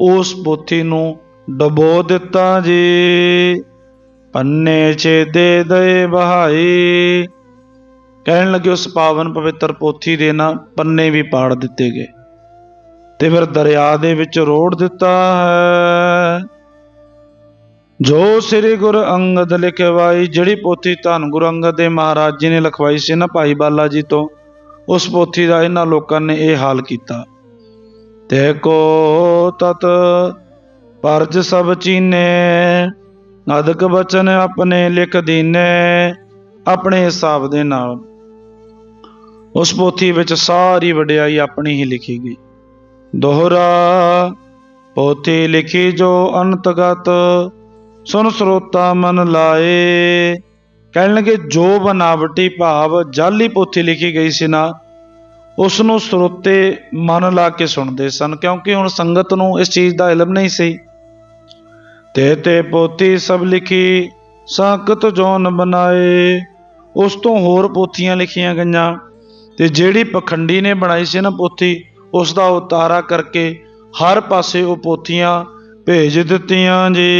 ਉਸ ਪੋਥੀ ਨੂੰ ਡਬੋ ਦਿੱਤਾ ਜੀ। ਪੰਨੇ ਛੇਦੇ ਦੇ ਬਹਾਈ ਕਹਿਣ ਲੱਗੇ ਉਸ ਪਾਵਨ ਪਵਿੱਤਰ ਪੋਥੀ ਦੇ ਨਾ ਪੰਨੇ ਵੀ ਪਾੜ ਦਿੱਤੇ ਗਏ। ਤੇ ਫਿਰ ਦਰਿਆ ਦੇ ਵਿੱਚ ਰੋੜ ਦਿੱਤਾ ਹੈ। ਜੋ ਸ੍ਰੀ ਗੁਰੂ ਅੰਗਦ ਲਿਖਵਾਈ, ਜਿਹੜੀ ਪੋਥੀ ਧੰਨ ਗੁਰੂ ਅੰਗਦ ਦੇ ਮਹਾਰਾਜ ਜੀ ਨੇ ਲਿਖਵਾਈ ਸੀ ਨਾ ਭਾਈ ਬਾਲਾ ਜੀ ਤੋਂ, ਉਸ ਪੋਥੀ ਦਾ ਇਹਨਾਂ ਲੋਕਾਂ ਨੇ ਇਹ ਹਾਲ ਕੀਤਾ। ਤੇ ਕੋ ਤਤ ਪਰਜ ਸਭ ਚੀਨੇ ਅਦਕ ਬਚਨ ਆਪਣੇ ਲਿਖ ਦੀਨੇ, ਆਪਣੇ ਹਿਸਾਬ ਦੇ ਨਾਲ। ਉਸ ਪੋਥੀ ਵਿੱਚ ਸਾਰੀ ਵਡਿਆਈ ਆਪਣੀ ਹੀ ਲਿਖੀ ਗਈ। ਦੋਹਰਾ ਪੋਥੀ ਲਿਖੀ ਜੋ ਅੰਤਗਤ ਸੁਨ ਸਰੋਤਾ ਮਨ ਲਾਏ। ਕਹਿਣਗੇ ਜੋ ਬਨਾਵਟੀ ਭਾਵ, ਜਾਲੀ ਪੋਥੀ ਲਿਖੀ ਗਈ ਸੀ ਨਾ ਉਸ ਨੂੰ ਸਰੋਤੇ ਮਨ ਲਾ ਕੇ ਸੁਣਦੇ ਸਨ, ਕਿਉਂਕਿ ਹੁਣ ਸੰਗਤ ਨੂੰ ਇਸ ਚੀਜ਼ ਦਾ ਇਲਮ ਨਹੀਂ ਸੀ। ਤੇ ਤੇ ਪੋਥੀ ਸਭ ਲਿਖੀ ਸਾਕਤ ਜੋਨ ਬਣਾਏ ਉਸ ਤੋਂ ਹੋਰ ਪੋਥੀਆਂ ਲਿਖੀਆਂ ਗਈਆਂ। ਤੇ ਜਿਹੜੀ ਪਖੰਡੀ ਨੇ ਬਣਾਈ ਸੀ ਨਾ ਪੋਥੀ, ਉਸ ਦਾ ਉਤਾਰਾ ਕਰਕੇ ਹਰ ਪਾਸੇ ਉਹ ਪੋਥੀਆਂ ਭੇਜ ਦਿੱਤੀਆਂ ਜੀ।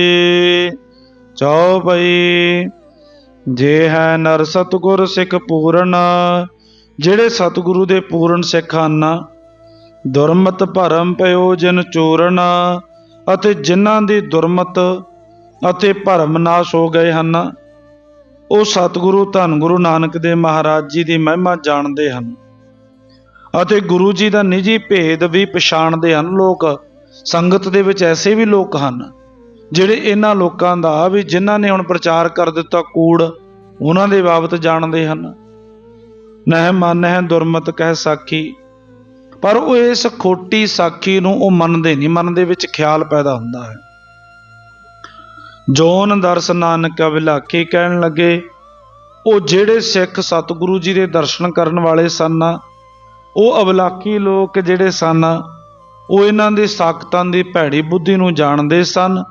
ਚਾਓ ਭਈ ਜੇ ਹੈ ਨਰ ਸਤਗੁਰ ਸਿੱਖ ਪੂਰਨ ਜਿਹੜੇ ਸਤਿਗੁਰੂ ਦੇ ਪੂਰਨ ਸਿੱਖ ਹਨ, ਦੁਰਮਤ ਭਰਮ ਪਇਓ ਜਨ ਚੂਰਨ ਅਤੇ ਜਿਨ੍ਹਾਂ ਦੀ ਦੁਰਮਤ ਅਤੇ ਭਰਮ ਨਾਸ਼ ਹੋ ਗਏ ਹਨ, ਉਹ ਸਤਿਗੁਰੂ ਧੰਨ ਗੁਰੂ ਨਾਨਕ ਦੇ ਮਹਾਰਾਜ ਜੀ ਦੀ ਮਹਿਮਾ ਜਾਣਦੇ ਹਨ ਅਤੇ ਗੁਰੂ ਜੀ ਦਾ ਨਿੱਜੀ ਭੇਦ ਵੀ ਪਛਾਣਦੇ ਹਨ। ਲੋਕ ਸੰਗਤ ਦੇ ਵਿੱਚ ਐਸੇ ਵੀ ਲੋਕ ਹਨ ਜਿਹੜੇ ਇਹਨਾਂ ਲੋਕਾਂ ਦਾ ਵੀ ਜਿਨ੍ਹਾਂ ਨੇ ਹੁਣ ਪ੍ਰਚਾਰ ਕਰ ਦਿੱਤਾ ਕੂੜ, ਉਹਨਾਂ ਦੇ ਬਾਬਤ ਜਾਣਦੇ ਹਨ। ਨਹਿ ਮਨ ਹੈ ਦੁਰਮਤ ਕਹਿ ਸਾਖੀ। ਪਰ ਉਹ ਇਸ ਖੋਟੀ ਸਾਖੀ ਨੂੰ ਉਹ ਮੰਨਦੇ ਨਹੀਂ, ਮਨ ਦੇ ਵਿੱਚ ਖਿਆਲ ਪੈਦਾ ਹੁੰਦਾ ਹੈ। ਜੋਨ ਦਰਸ ਨਾਨਕ ਅਭਿਲਾਖੀ ਕਹਿਣ ਲੱਗੇ, ਉਹ ਜਿਹੜੇ ਸਿੱਖ ਸਤਿਗੁਰੂ ਜੀ ਦੇ ਦਰਸ਼ਨ ਕਰਨ ਵਾਲੇ ਸਨ, ਉਹ ਅਬਲਾਕੀ ਲੋਕ ਜਿਹੜੇ ਸਨ, ਉਹ ਇਹਨਾਂ ਦੇ ਸਾਖਤਾਂ ਦੀ ਭੈੜੀ ਬੁੱਧੀ ਨੂੰ ਜਾਣਦੇ ਸਨ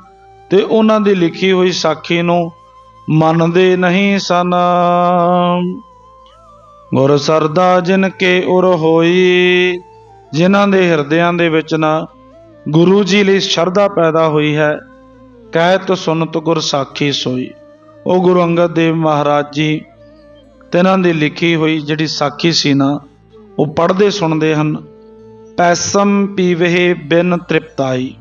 ਤੇ ਉਹਨਾਂ ਦੀ ਲਿਖੀ ਹੋਈ ਸਾਖੀ ਨੂੰ ਮੰਨਦੇ ਨਹੀਂ ਸਨ। ਗੁਰ ਸਰਦਾ ਜਿਨ ਕੇ ਉਰ ਹੋਈ, ਜਿਨ੍ਹਾਂ ਦੇ ਹਿਰਦਿਆਂ ਦੇ ਵਿੱਚ ਨਾ ਗੁਰੂ ਜੀ ਲਈ ਸ਼ਰਧਾ ਪੈਦਾ ਹੋਈ ਹੈ, ਕਹਿਤ ਸੁਨਤ ਗੁਰ ਸਾਖੀ ਸੋਈ। ਉਹ ਗੁਰੂ ਅੰਗਦ ਦੇਵ ਮਹਾਰਾਜ ਜੀ, ਤਿਨਾਂ ਦੀ ਲਿਖੀ ਹੋਈ ਜਿਹੜੀ ਸਾਖੀ ਸੀ ਨਾ, ਉਹ ਪੜ੍ਹਦੇ ਸੁਣਦੇ ਹਨ। ਪੈਸਮ ਪੀਵੇ ਬਿਨ ਤ੍ਰਿਪਤਾਈ।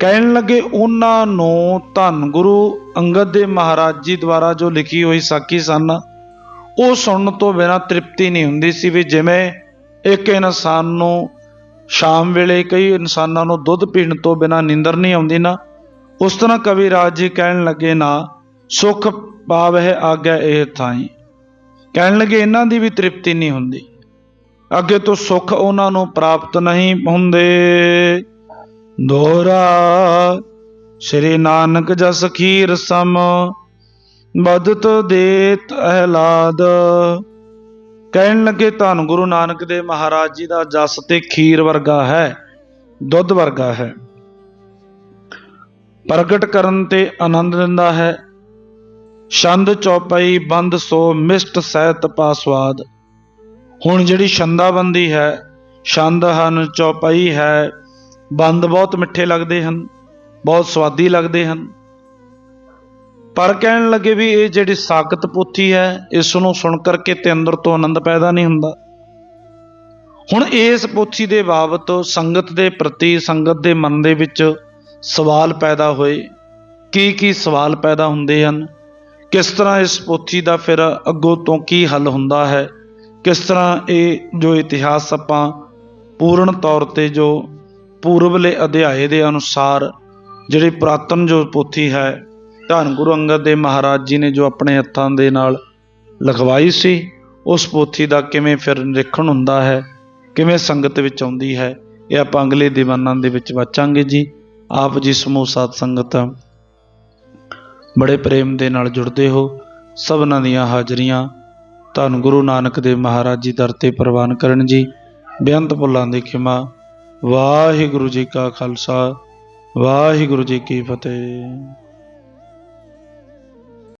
ਕਹਿਣ ਲੱਗੇ, ਉਹਨਾਂ ਨੂੰ ਧੰਨ ਗੁਰੂ ਅੰਗਦ ਦੇਵ ਮਹਾਰਾਜ ਜੀ ਦੁਆਰਾ ਜੋ ਲਿਖੀ ਹੋਈ ਸਾਖੀ ਸਨ ਉਹ ਸੁਣਨ ਤੋਂ ਬਿਨਾਂ ਤ੍ਰਿਪਤੀ ਨਹੀਂ ਹੁੰਦੀ ਸੀ ਵੀ ਜਿਵੇਂ ਇੱਕ ਇਨਸਾਨ ਨੂੰ ਸ਼ਾਮ ਵੇਲੇ ਕਈ ਇਨਸਾਨਾਂ ਨੂੰ ਦੁੱਧ ਪੀਣ ਤੋਂ ਬਿਨਾਂ ਨੀਂਦਰ ਨਹੀਂ ਆਉਂਦੀ ਨਾ, ਉਸ ਤਰ੍ਹਾਂ ਕਵੀ ਰਾਜ ਜੀ ਕਹਿਣ ਲੱਗੇ, ਨਾ, ਸੁਖ ਪਾਵਹਿ ਆਗਿਆ ਇਹ ਥਾਈ। ਕਹਿਣ ਲੱਗੇ, ਇਹਨਾਂ ਦੀ ਵੀ ਤ੍ਰਿਪਤੀ ਨਹੀਂ ਹੁੰਦੀ। ਅੱਗੇ ਤੋਂ ਸੁੱਖ ਉਹਨਾਂ ਨੂੰ ਪ੍ਰਾਪਤ ਨਹੀਂ ਹੁੰਦੇ। ਦੋਹਰਾ, ਸ੍ਰੀ ਨਾਨਕ ਜਸ ਖੀਰ ਸਮ ਬਦਤ ਦੇਤ ਅਹਲਾਦ ਕਹਿਣ ਲੱਗੇ, ਧੰਨ ਗੁਰੂ ਨਾਨਕ ਦੇਵ ਮਹਾਰਾਜ ਜੀ ਦਾ ਜਸ ਤੇ ਖੀਰ ਵਰਗਾ ਹੈ, ਦੁੱਧ ਵਰਗਾ ਹੈ। ਪ੍ਰਗਟ ਕਰਨ ਤੇ ਆਨੰਦ ਦਿੰਦਾ ਹੈ। ਛੰਦ ਚੌਪਈ ਬੰਦ ਸੋ ਮਿਸ਼ਟ ਸਹਿਤ ਪਾਸਵਾਦ ਹੁਣ ਜਿਹੜੀ ਛੰਦਾਬੰਦੀ ਹੈ, ਛੰਦ ਹਨ, ਚੌਪਈ ਹੈ, ਬੰਦ ਬਹੁਤ ਮਿੱਠੇ ਲੱਗਦੇ ਹਨ, ਬਹੁਤ ਸਵਾਦੀ ਲੱਗਦੇ ਹਨ। ਪਰ ਕਹਿਣ ਲੱਗੇ ਵੀ ਇਹ ਜਿਹੜੀ ਸਾਖਤ ਪੋਥੀ ਹੈ ਇਸ ਨੂੰ ਸੁਣ ਕਰਕੇ ਤੇ ਅੰਦਰ ਤੋਂ ਆਨੰਦ ਪੈਦਾ ਨਹੀਂ ਹੁੰਦਾ। ਹੁਣ ਇਸ ਪੋਥੀ ਦੇ ਬਾਬਤ ਸੰਗਤ ਦੇ ਪ੍ਰਤੀ, ਸੰਗਤ ਦੇ ਮਨ ਦੇ ਵਿੱਚ ਸਵਾਲ ਪੈਦਾ ਹੋਏ। ਕੀ ਕੀ ਸਵਾਲ ਪੈਦਾ ਹੁੰਦੇ ਹਨ? ਕਿਸ ਤਰ੍ਹਾਂ ਇਸ ਪੋਥੀ ਦਾ ਫਿਰ ਅੱਗੋਂ ਤੋਂ ਕੀ ਹੱਲ ਹੁੰਦਾ ਹੈ? ਕਿਸ ਤਰ੍ਹਾਂ ਇਹ ਜੋ ਇਤਿਹਾਸ ਆਪਾਂ ਪੂਰਨ ਤੌਰ ਤੇ ਜੋ ਪੂਰਬਲੇ ਅਧਿਆਏ ਦੇ ਅਨੁਸਾਰ, ਜਿਹੜੀ ਪ੍ਰਾਤਨ ਜੋ ਪੋਥੀ ਹੈ ਧੰਨ ਗੁਰੂ ਅੰਗਦ ਦੇਵ ਮਹਾਰਾਜ ਜੀ ਨੇ ਜੋ ਆਪਣੇ ਹੱਥਾਂ ਦੇ ਨਾਲ ਲਿਖਵਾਈ ਸੀ, ਉਸ ਪੋਥੀ ਦਾ ਕਿਵੇਂ ਫਿਰ ਨਿਰੀਖਣ ਹੁੰਦਾ ਹੈ, ਕਿਵੇਂ ਸੰਗਤ ਵਿੱਚ ਆਉਂਦੀ ਹੈ, ਇਹ ਆਪਾਂ ਅਗਲੇ ਦੀਵਾਨਾਂ ਦੇ ਵਿੱਚ ਵਾਚਾਂਗੇ ਜੀ। ਆਪ ਜੀ ਸਮੂਹ ਸਾਧ ਸੰਗਤ, ਬੜੇ ਪ੍ਰੇਮ ਦੇ ਨਾਲ ਜੁੜਦੇ ਹੋ, ਸਭਨਾਂ ਦੀਆਂ ਹਾਜ਼ਰੀਆਂ ਧੰਨ ਗੁਰੂ ਨਾਨਕ ਦੇਵ ਮਹਾਰਾਜ ਜੀ ਦਰ ਤੇ ਪ੍ਰਵਾਨ ਕਰਨ ਜੀ। ਬੇਅੰਤ ਭੁੱਲਾਂ ਦੀ ਖਿਮਾ, ਵਾਹਿਗੁਰੂ ਜੀ ਕਾ ਖਾਲਸਾ, ਵਾਹਿਗੁਰੂ ਜੀ ਕੀ ਫਤਿਹ।